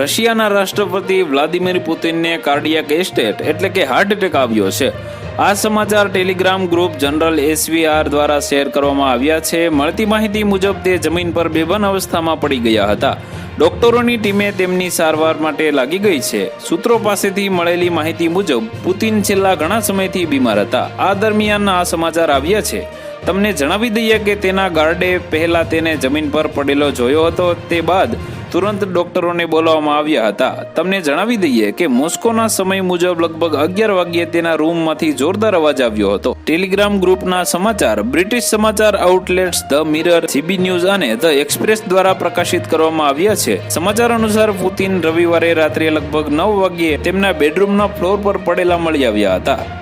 રશિયાના રાષ્ટ્રપતિ Vladimir પુતિનને cardiac estate એટલે કે હાર્ટ એટેક આવ્યો છે. આ સમાચાર ટેલિગ્રામ ગ્રુપ જનરલ એસવીઆર દ્વારા શેર કરવામાં આવ્યા છે. મળતી માહિતી મુજબ તે જમીન પર બેભાન અવસ્થામાં પડી ગયા હતા. ડોક્ટરોની ટીમે તેમની સારવાર માટે લાગી ગઈ છે. સૂત્રો પાસેથી મળેલી માહિતી મુજબ પુતિન છેલ્લા ઘણા સમયથી બીમાર હતા. આ દરમિયાન આ સમાચાર આવ્યા છે. તમને જણાવી દઈએ કે તેના ગાર્ડે પહેલા તેને જમીન પર પડેલો જોયો હતો. તે બાદ તુરંત ડોક્ટરોને બોલાવવામાં આવ્યા હતા. તમને જણાવી દઈએ કે મોસ્કોના સમય મુજબ લગભગ અગિયાર વાગ્યે તેના રૂમમાંથી જોરદાર અવાજ આવ્યો હતો. ટેલિગ્રામ ગ્રુપના સમાચાર, બ્રિટિશ સમાચાર outlets, the Mirror CB news અને ધ એક્સપ્રેસ દ્વારા પ્રકાશિત કરવામાં આવ્યા છે. સમાચાર અનુસાર પુતિન રવિવારે રાત્રે લગભગ નવ વાગ્યે તેમના બેડરૂમના ફ્લોર પર પડેલા મળી આવ્યા હતા.